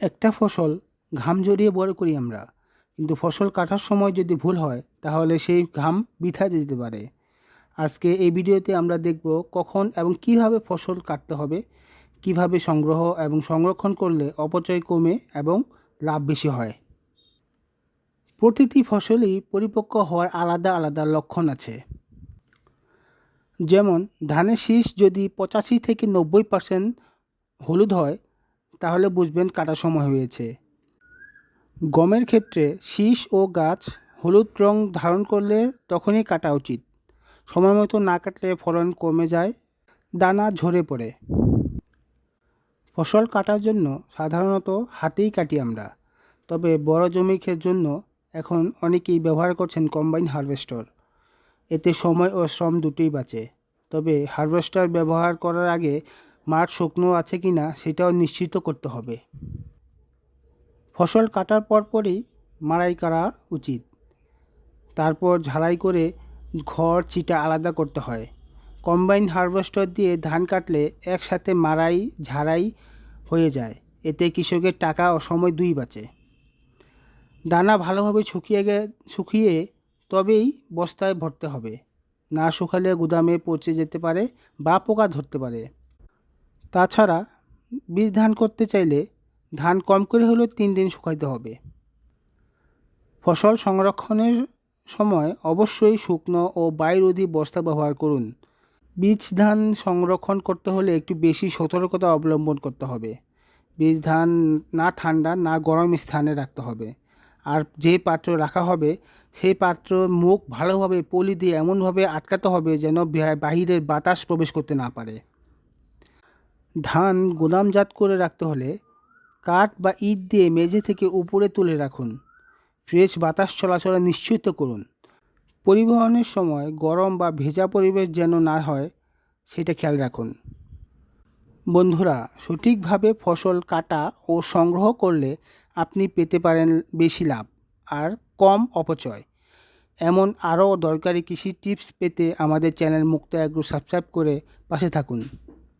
একটা ফসল ঘাম জড়িয়ে বড় করি আমরা, কিন্তু ফসল কাটার সময় যদি ভুল হয়, তাহলে সেই ঘাম বৃথা যেতে পারে। আজকে এই ভিডিওতে আমরা দেখব কখন এবং কীভাবে ফসল কাটতে হবে, কীভাবে সংগ্রহ এবং সংরক্ষণ করলে অপচয় কমে এবং লাভ বেশি হয়। প্রতিটি ফসলই পরিপক্ক হওয়ার আলাদা আলাদা লক্ষণ আছে। যেমন, ধানের শীষ যদি পঁচাশি থেকে নব্বই পার্সেন্ট হলুদ হয় তাহলে বুঝবেন কাটার সময় হয়েছে। গমের ক্ষেত্রে শীষ ও গাছ হলুদ রং ধারণ করলে তখনই কাটা উচিত। সময় মতো না কাটলে ফলন কমে যায়, দানা ঝরে পড়ে। ফসল কাটার জন্য সাধারণত হাতেই কাটি আমরা, তবে বড় জমির জন্য এখন অনেকেই ব্যবহার করছেন কম্বাইন হারভেস্টর। এতে সময় ও শ্রম দুটোই বাঁচে, তবে হারভেস্টার ব্যবহার করার আগে মাঠ শুকনো আছে কি না সেটাও নিশ্চিত করতে হবে। ফসল কাটার পরপরই মাড়াই করা উচিত। তারপর ঝাড়াই করে ঘর চিটা আলাদা করতে হয়। কম্বাইন হারভেস্টার দিয়ে ধান কাটলে একসাথে মাড়াই, ঝাড়াই হয়ে যায়। এতে কৃষকের টাকা ও সময় দুই বাঁচে। দানা ভালোভাবে শুকিয়ে গে, শুকিয়ে তবেই বস্তায় ভরতে হবে। না শুকালে গুদামে পচে যেতে পারে বা পোকা ধরতে পারে। তাছাড়া বীজ ধান করতে চাইলে ধান কম করে হলেও তিন দিন শুকাইতে হবে। ফসল সংরক্ষণের সময় অবশ্যই শুকনো ও বায়ুরোধী বস্তা ব্যবহার করুন। বীজ ধান সংরক্ষণ করতে হলে একটু বেশি সতর্কতা অবলম্বন করতে হবে। বীজ ধান না ঠান্ডা, না গরম স্থানে রাখতে হবে। আর যে পাত্র রাখা হবে, সেই পাত্র মুখ ভালোভাবে পলি দিয়ে এমনভাবে আটকাতে হবে যেন বাহিরের বাতাস প্রবেশ করতে না পারে। ধান গুদামজাত করে রাখতে হলে কাঠ বা ইট দিয়ে মেঝে থেকে উপরে তুলে রাখুন। ফ্রেশ বাতাস চলাচল নিশ্চিত করুন। পরিবহনের সময় গরম বা ভেজা পরিবেশ যেন না হয়, সেটা খেয়াল রাখুন। বন্ধুরা, সঠিকভাবে ফসল কাটা ও সংগ্রহ করলে আপনি পেতে পারেন বেশি লাভ আর কম অপচয়। এমন আরও দরকারি কৃষি টিপস পেতে আমাদের চ্যানেল মুক্ত অ্যাগ্রো সাবস্ক্রাইব করে পাশে থাকুন।